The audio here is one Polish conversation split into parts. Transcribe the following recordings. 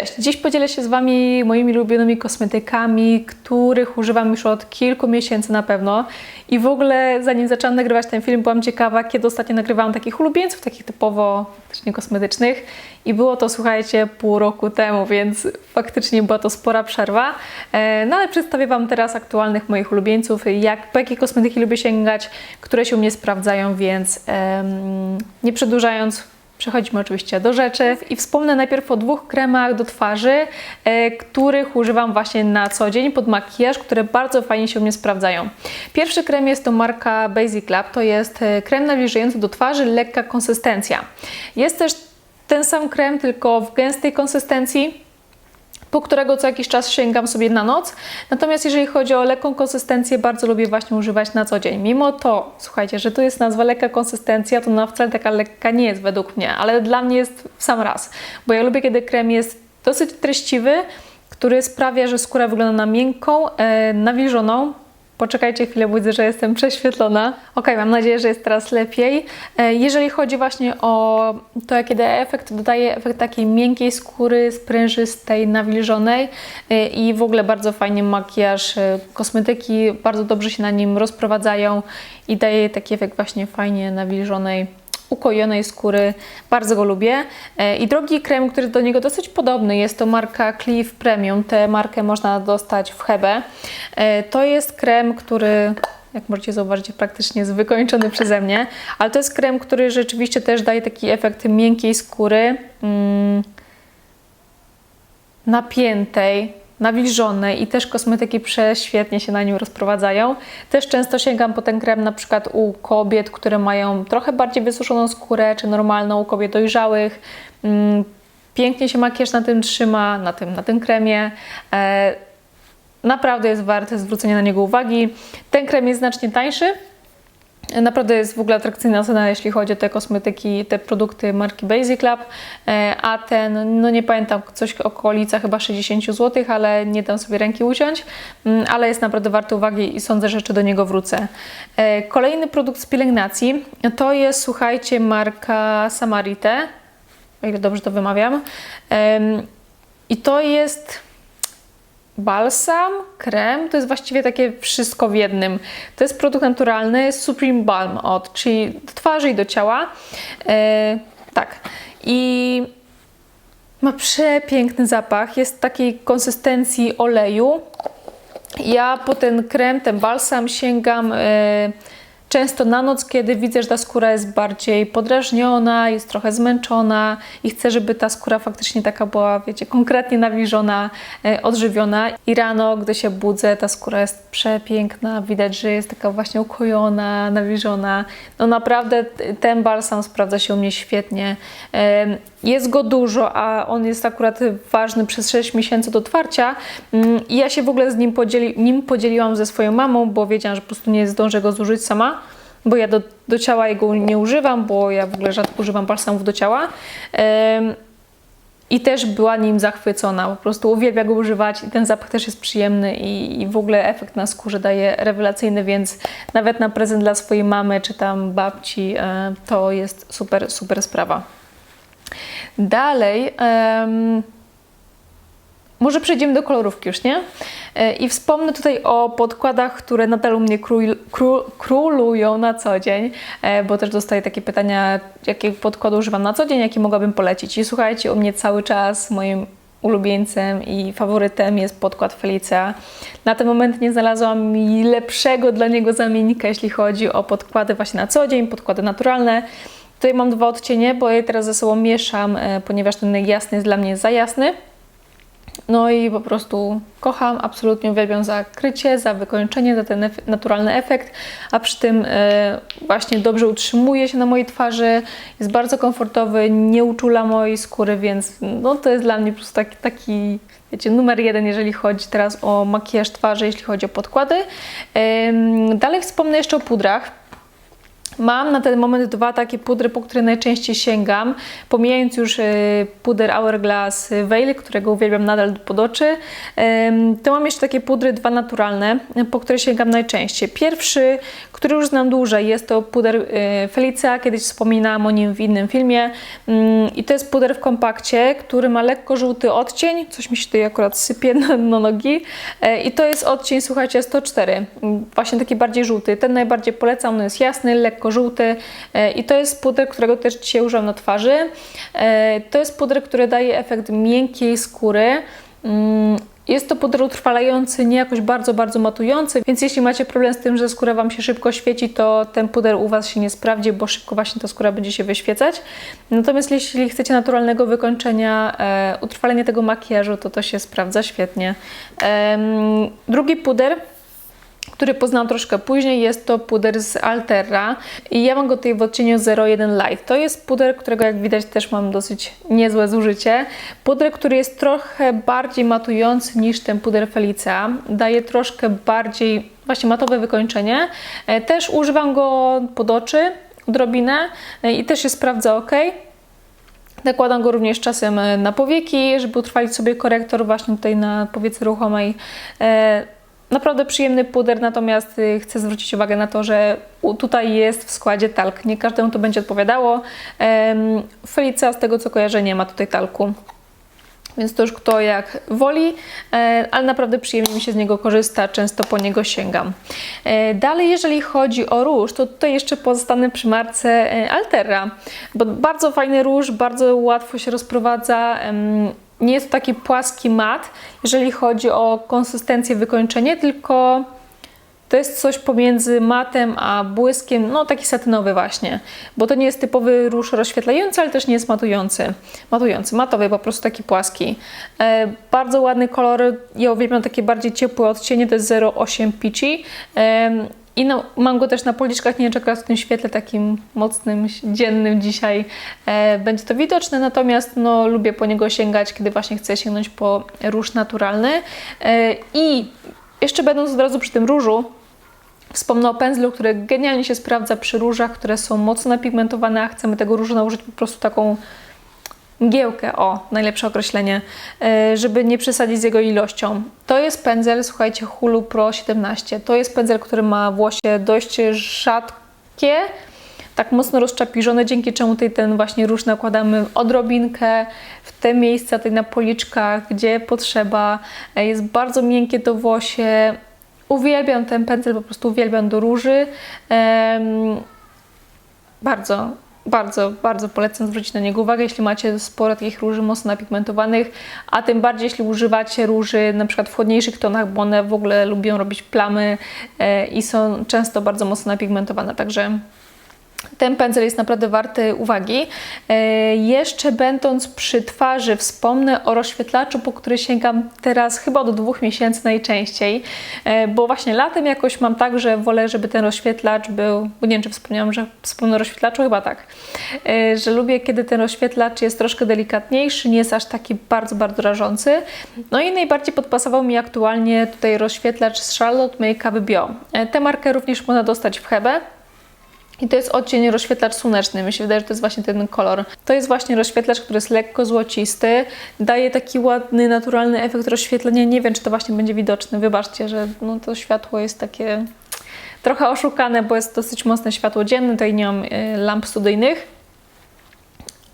Cześć! Dziś podzielę się z Wami moimi ulubionymi kosmetykami, których używam już od kilku miesięcy na pewno. I w ogóle, zanim zaczęłam nagrywać ten film, byłam ciekawa, kiedy ostatnio nagrywałam takich ulubieńców, takich typowo faktycznie kosmetycznych. I było to, słuchajcie, pół roku temu, więc faktycznie była to spora przerwa. E, No ale przedstawię Wam teraz aktualnych moich ulubieńców, jak, po jakie kosmetyki lubię sięgać, które się u mnie sprawdzają, więc em, nie przedłużając, Przechodzimy oczywiście do rzeczy i wspomnę najpierw o dwóch kremach do twarzy, e, których używam właśnie na co dzień pod makijaż, które bardzo fajnie się u mnie sprawdzają. Pierwszy krem jest to marka Basic Lab, to jest e, krem nawilżający do twarzy, lekka konsystencja. Jest też ten sam krem, tylko w gęstej konsystencji po którego co jakiś czas sięgam sobie na noc. Natomiast jeżeli chodzi o lekką konsystencję, bardzo lubię właśnie używać na co dzień. Mimo to, słuchajcie, że tu jest nazwa lekka konsystencja, to ona wcale taka lekka nie jest według mnie, ale dla mnie jest w sam raz, bo ja lubię, kiedy krem jest dosyć treściwy, który sprawia, że skóra wygląda na miękką, e, nawilżoną, Poczekajcie chwilę, widzę, że jestem prześwietlona. Ok, mam nadzieję, że jest teraz lepiej. E, Jeżeli chodzi właśnie o to, jaki daje efekt, dodaje efekt takiej miękkiej skóry, sprężystej, nawilżonej e, i w ogóle bardzo fajnie makijaż, e, kosmetyki bardzo dobrze się na nim rozprowadzają i daje taki efekt właśnie fajnie nawilżonej ukojonej skóry. Bardzo go lubię. E, I drugi krem, który do niego dosyć podobny, jest to marka Cliff Premium. Tę markę można dostać w Hebe. E, To jest krem, który jak możecie zauważyć, praktycznie jest wykończony przeze mnie, ale to jest krem, który rzeczywiście też daje taki efekt miękkiej skóry, mm, napiętej, nawilżonej i też kosmetyki prześwietnie się na nim rozprowadzają. Też często sięgam po ten krem na przykład u kobiet, które mają trochę bardziej wysuszoną skórę, czy normalną u kobiet dojrzałych. Mm, Pięknie się makijaż na tym trzyma, na tym, na tym kremie. E, Naprawdę jest warte zwrócenia na niego uwagi. Ten krem jest znacznie tańszy, Naprawdę jest w ogóle atrakcyjna cena, jeśli chodzi o te kosmetyki, te produkty marki Basic Lab, E, a ten, no nie pamiętam, coś w okolicach chyba 60 zł, ale nie dam sobie ręki uciąć, Mm, ale jest naprawdę warty uwagi i sądzę, że jeszcze do niego wrócę. E, Kolejny produkt z pielęgnacji to jest, słuchajcie, marka Samarite, o ile dobrze to wymawiam. I to jest balsam, krem, to jest właściwie takie wszystko w jednym. To jest produkt naturalny Supreme Balm od, czyli do twarzy i do ciała. E, tak. I ma przepiękny zapach. Jest takiej konsystencji oleju. Ja po ten krem, ten balsam sięgam e, często na noc, kiedy widzę, że ta skóra jest bardziej podrażniona, jest trochę zmęczona i chcę, żeby ta skóra faktycznie taka była, wiecie, konkretnie nawilżona, e, odżywiona. I rano, gdy się budzę, ta skóra jest przepiękna, widać, że jest taka właśnie ukojona, nawilżona. No naprawdę ten balsam sprawdza się u mnie świetnie. Jest go dużo, a on jest akurat ważny przez 6 miesięcy do otwarcia. Mm, I ja się w ogóle z nim, podzieli, nim podzieliłam ze swoją mamą, bo wiedziałam, że po prostu nie zdążę go zużyć sama, bo ja do, do ciała jego nie używam, bo ja w ogóle rzadko używam balsamów do ciała. I też była nim zachwycona. Po prostu uwielbia go używać i ten zapach też jest przyjemny i, i w ogóle efekt na skórze daje rewelacyjny, więc nawet na prezent dla swojej mamy czy tam babci e, to jest super, super sprawa. Dalej, em, może przejdziemy do kolorówki już, nie? E, I wspomnę tutaj o podkładach, które nadal u mnie król, król, królują na co dzień, e, bo też dostaję takie pytania, jakie podkłady używam na co dzień, jakie mogłabym polecić. I słuchajcie, u mnie cały czas moim ulubieńcem i faworytem jest podkład Felicia. Na ten moment nie znalazłam lepszego dla niego zamiennika, jeśli chodzi o podkłady właśnie na co dzień, podkłady naturalne. Tutaj mam dwa odcienie, bo je teraz ze sobą mieszam, e, ponieważ ten jasny jest dla mnie za jasny. No i po prostu kocham, absolutnie uwielbiam za krycie, za wykończenie, za ten naturalny efekt, a przy tym e, właśnie dobrze utrzymuje się na mojej twarzy, jest bardzo komfortowy, nie uczula mojej skóry, więc no to jest dla mnie po prostu taki, taki wiecie, numer jeden, jeżeli chodzi teraz o makijaż twarzy, jeśli chodzi o podkłady. Dalej wspomnę jeszcze o pudrach. Mam na ten moment dwa takie pudry, po które najczęściej sięgam, pomijając już y, puder Hourglass Veil, którego uwielbiam nadal pod oczy, to mam jeszcze takie pudry dwa naturalne, po które sięgam najczęściej. Pierwszy, który już znam dłużej, jest to puder y, Felicia, kiedyś wspominałam o nim w innym filmie. Ym, i to jest puder w kompakcie, który ma lekko żółty odcień, coś mi się tutaj akurat sypie na, na nogi. E, i to jest odcień, słuchajcie, 104, Ym, właśnie taki bardziej żółty. Ten najbardziej polecam, on jest jasny, lekko żółty e, i to jest puder, którego też dzisiaj używam na twarzy. E, To jest puder, który daje efekt miękkiej skóry. Mm, Jest to puder utrwalający, nie jakoś bardzo, bardzo matujący, więc jeśli macie problem z tym, że skóra Wam się szybko świeci, to ten puder u Was się nie sprawdzi, bo szybko właśnie ta skóra będzie się wyświecać. Natomiast jeśli chcecie naturalnego wykończenia, e, utrwalenia tego makijażu, to to się sprawdza świetnie. Em, drugi puder który poznałam troszkę później. Jest to puder z Altera i ja mam go tutaj w odcieniu 01 Light. To jest puder, którego jak widać też mam dosyć niezłe zużycie. Puder, który jest trochę bardziej matujący niż ten puder Felicia. Daje troszkę bardziej właśnie matowe wykończenie. E, Też używam go pod oczy odrobinę e, i też się sprawdza ok. Nakładam go również czasem e, na powieki, żeby utrwalić sobie korektor właśnie tutaj na powiece ruchomej. Naprawdę przyjemny puder, natomiast y, chcę zwrócić uwagę na to, że tutaj jest w składzie talk. Nie każdemu to będzie odpowiadało. Em, Felicia, z tego co kojarzę, nie ma tutaj talku. Więc to już kto jak woli, e, ale naprawdę przyjemnie mi się z niego korzysta, często po niego sięgam. E, Dalej, jeżeli chodzi o róż, to tutaj jeszcze pozostanę przy marce e, Altera, bo bardzo fajny róż, bardzo łatwo się rozprowadza. Nie jest to taki płaski mat, jeżeli chodzi o konsystencję, wykończenie, tylko to jest coś pomiędzy matem a błyskiem, no taki satynowy właśnie, bo to nie jest typowy róż rozświetlający, ale też nie jest matujący. Matujący, matowy, po prostu taki płaski. E, bardzo ładny kolor, ja uwielbiam takie bardziej ciepłe odcienie, to jest 08 Peachy. E, i no, mam go też na policzkach, nie wiem czy w tym świetle takim mocnym, dziennym dzisiaj e, będzie to widoczne, natomiast no, lubię po niego sięgać, kiedy właśnie chcę sięgnąć po róż naturalny. E, I jeszcze będąc od razu przy tym różu, Wspomnę o pędzlu, który genialnie się sprawdza przy różach, które są mocno napigmentowane, a chcemy tego różu nałożyć po prostu taką mgiełkę, o, najlepsze określenie, e, żeby nie przesadzić z jego ilością. To jest pędzel, słuchajcie, Hulu Pro 17. To jest pędzel, który ma włosie dość rzadkie, tak mocno rozczapiżone, dzięki czemu tutaj ten właśnie róż nakładamy odrobinkę w te miejsca tutaj na policzkach, gdzie potrzeba. E, Jest bardzo miękkie to włosie. Uwielbiam ten pędzel, po prostu uwielbiam do róży. Em, bardzo, bardzo, bardzo polecam zwrócić na niego uwagę, jeśli macie sporo takich róży mocno napigmentowanych, a tym bardziej jeśli używacie róży na przykład w chłodniejszych tonach, bo one w ogóle lubią robić plamy e, i są często bardzo mocno napigmentowane, także ten pędzel jest naprawdę warty uwagi. E, jeszcze będąc przy twarzy, wspomnę o rozświetlaczu, po który sięgam teraz chyba do dwóch miesięcy najczęściej, e, bo właśnie latem jakoś mam tak, że wolę, żeby ten rozświetlacz był, nie wiem, czy wspomniałam, że wspomnę o rozświetlaczu, chyba tak, e, że lubię, kiedy ten rozświetlacz jest troszkę delikatniejszy, nie jest aż taki bardzo, bardzo rażący. No i najbardziej podpasował mi aktualnie tutaj rozświetlacz z Charlotte Make-up Bio. E, Tę markę również można dostać w Hebe. I to jest odcień rozświetlacz słoneczny. Mi się wydaje, że to jest właśnie ten kolor. To jest właśnie rozświetlacz, który jest lekko złocisty. Daje taki ładny, naturalny efekt rozświetlenia. Nie wiem, czy to właśnie będzie widoczne. Wybaczcie, że no, to światło jest takie trochę oszukane, bo jest dosyć mocne światło dzienne. Tutaj nie mam y, lamp studyjnych.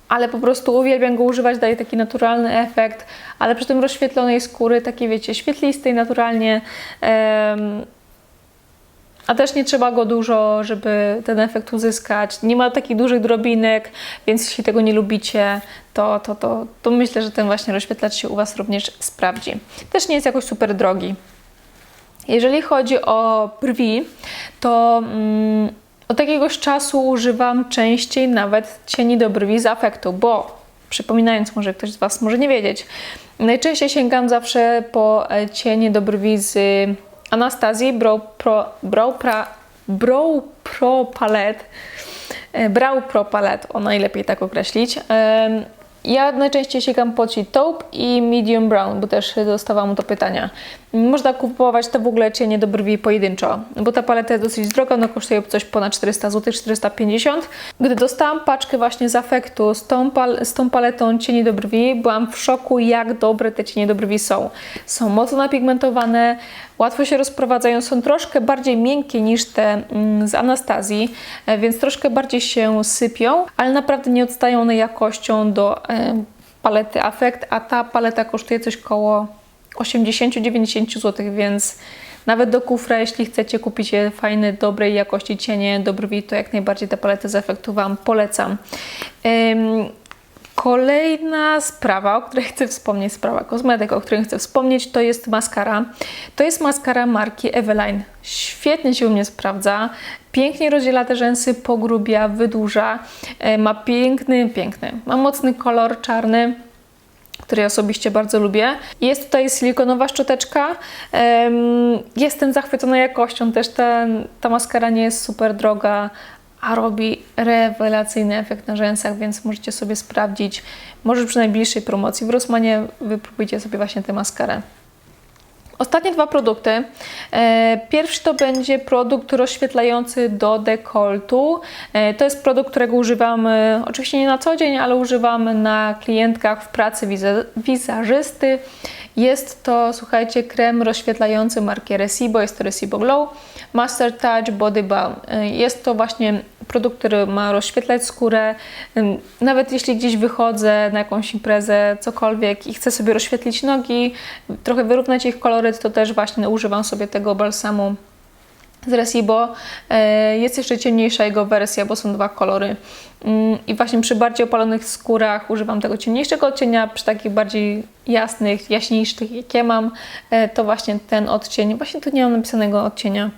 Ale po prostu uwielbiam go używać, daje taki naturalny efekt, ale przy tym rozświetlonej skóry, takiej wiecie, świetlistej naturalnie. A też nie trzeba go dużo, żeby ten efekt uzyskać. Nie ma takich dużych drobinek, więc jeśli tego nie lubicie, to, to, to, to myślę, że ten właśnie rozświetlacz się u Was również sprawdzi. Też nie jest jakoś super drogi. Jeżeli chodzi o brwi, to mm, od jakiegoś czasu używam częściej nawet cieni do brwi z afektu, bo przypominając, może ktoś z Was może nie wiedzieć, najczęściej sięgam zawsze po e, cienie do brwi z Anastazji Brow Pro, Brow pra, Brow Pro Palette. Brow Pro Palette, o najlepiej tak określić. Ja najczęściej sięgam po Cheat Taupe i Medium Brown, bo też dostawałam to pytania. Można kupować to w ogóle cienie do brwi pojedynczo, bo ta paleta jest dosyć droga, no kosztuje coś ponad 400 zł, 450. Gdy dostałam paczkę właśnie z afektu z tą, pal z tą paletą cieni do brwi, byłam w szoku, jak dobre te cienie do brwi są. Są mocno napigmentowane, łatwo się rozprowadzają, są troszkę bardziej miękkie niż te mm, z Anastazji, e, więc troszkę bardziej się sypią, ale naprawdę nie odstają one jakością do e, palety Affect, a ta paleta kosztuje coś koło 80-90 zł, więc nawet do kufra, jeśli chcecie kupić je fajne, dobrej jakości cienie do brwi, to jak najbardziej tę paletę z efektu Wam polecam. Ym, Kolejna sprawa, o której chcę wspomnieć, sprawa kosmetyk, o której chcę wspomnieć, to jest maskara. To jest maskara marki Eveline. Świetnie się u mnie sprawdza. Pięknie rozdziela te rzęsy, pogrubia, wydłuża. E, Ma piękny, piękny, ma mocny kolor czarny który ja osobiście bardzo lubię. Jest tutaj silikonowa szczoteczka. Em, Jestem zachwycona jakością, też ta, maskara nie jest super droga, a robi rewelacyjny efekt na rzęsach, więc możecie sobie sprawdzić. Może przy najbliższej promocji w Rossmanie wypróbujcie sobie właśnie tę maskarę. Ostatnie dwa produkty. E, Pierwszy to będzie produkt rozświetlający do dekoltu. E, To jest produkt, którego używam e, oczywiście nie na co dzień, ale używam na klientkach w pracy wizażysty. Jest to, słuchajcie, krem rozświetlający marki Recibo, jest to Recibo Glow Master Touch Body Balm. Jest to właśnie produkt, który ma rozświetlać skórę. Nawet jeśli gdzieś wychodzę na jakąś imprezę, cokolwiek i chcę sobie rozświetlić nogi, trochę wyrównać ich koloryt, to też właśnie używam sobie tego balsamu z Recibo. E, Jest jeszcze ciemniejsza jego wersja, bo są dwa kolory. I właśnie przy bardziej opalonych skórach używam tego ciemniejszego odcienia, przy takich bardziej jasnych, jaśniejszych, jak ja mam, e, to właśnie ten odcień. Właśnie tu nie mam napisanego odcienia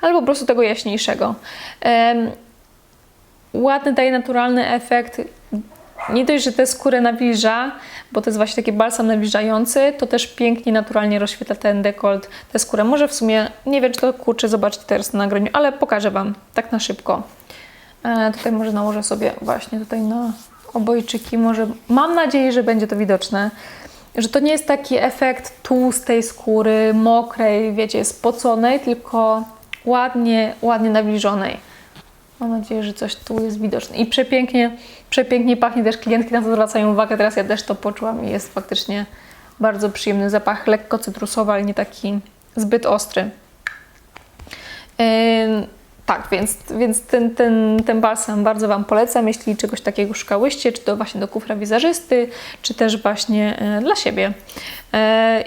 albo po prostu tego jaśniejszego. Em, ładny, daje naturalny efekt. Nie dość, że tę skórę nawilża, bo to jest właśnie taki balsam nawilżający, to też pięknie, naturalnie rozświetla ten dekolt, tę skórę. Może w sumie, nie wiem czy to kurczę, zobaczcie teraz na nagraniu, ale pokażę Wam tak na szybko. E, tutaj może nałożę sobie właśnie tutaj na obojczyki, może mam nadzieję, że będzie to widoczne, że to nie jest taki efekt tłustej skóry, mokrej, wiecie, spoconej, tylko ładnie, ładnie nawilżonej. Mam nadzieję, że coś tu jest widoczne. I przepięknie, przepięknie pachnie też. Klientki na to zwracają uwagę. Teraz ja też to poczułam i jest faktycznie bardzo przyjemny zapach. Lekko cytrusowy, ale nie taki zbyt ostry. Ym, tak, więc, więc ten, ten, ten balsam bardzo Wam polecam, jeśli czegoś takiego szukałyście, czy to właśnie do kufra wizażysty, czy też właśnie e, dla siebie. E,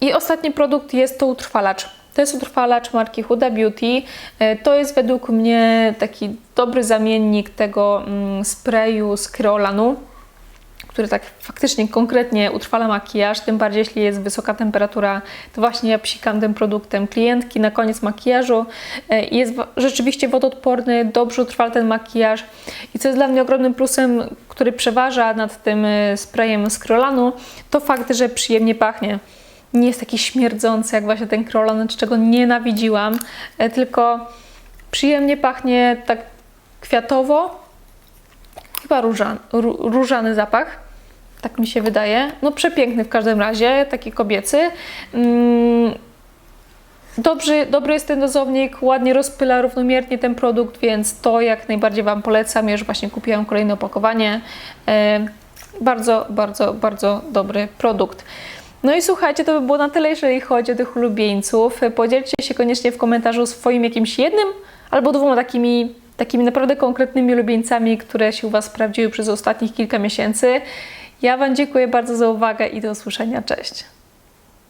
I ostatni produkt jest to utrwalacz. To jest utrwalacz marki Huda Beauty. E, To jest według mnie taki dobry zamiennik tego mm, sprayu z Kreolanu który tak faktycznie konkretnie utrwala makijaż, tym bardziej jeśli jest wysoka temperatura, to właśnie ja psikam tym produktem klientki na koniec makijażu e, jest rzeczywiście wodoodporny, dobrze utrwala ten makijaż i co jest dla mnie ogromnym plusem, który przeważa nad tym e, sprayem z Krolanu, to fakt, że przyjemnie pachnie. Nie jest taki śmierdzący jak właśnie ten Krolan, czego nienawidziłam, e, tylko przyjemnie pachnie tak kwiatowo, chyba różan, ró, różany zapach. Tak mi się wydaje. No przepiękny w każdym razie, taki kobiecy. Mm, Dobry, dobry jest ten dozownik, ładnie rozpyla równomiernie ten produkt, więc to jak najbardziej Wam polecam. Ja już właśnie kupiłam kolejne opakowanie. E, bardzo, bardzo, bardzo dobry produkt. No i słuchajcie, to by było na tyle, jeżeli chodzi o tych ulubieńców. Podzielcie się koniecznie w komentarzu swoim jakimś jednym albo dwoma takimi, takimi naprawdę konkretnymi ulubieńcami, które się u Was sprawdziły przez ostatnich kilka miesięcy. Ja Wam dziękuję bardzo za uwagę i do usłyszenia. Cześć!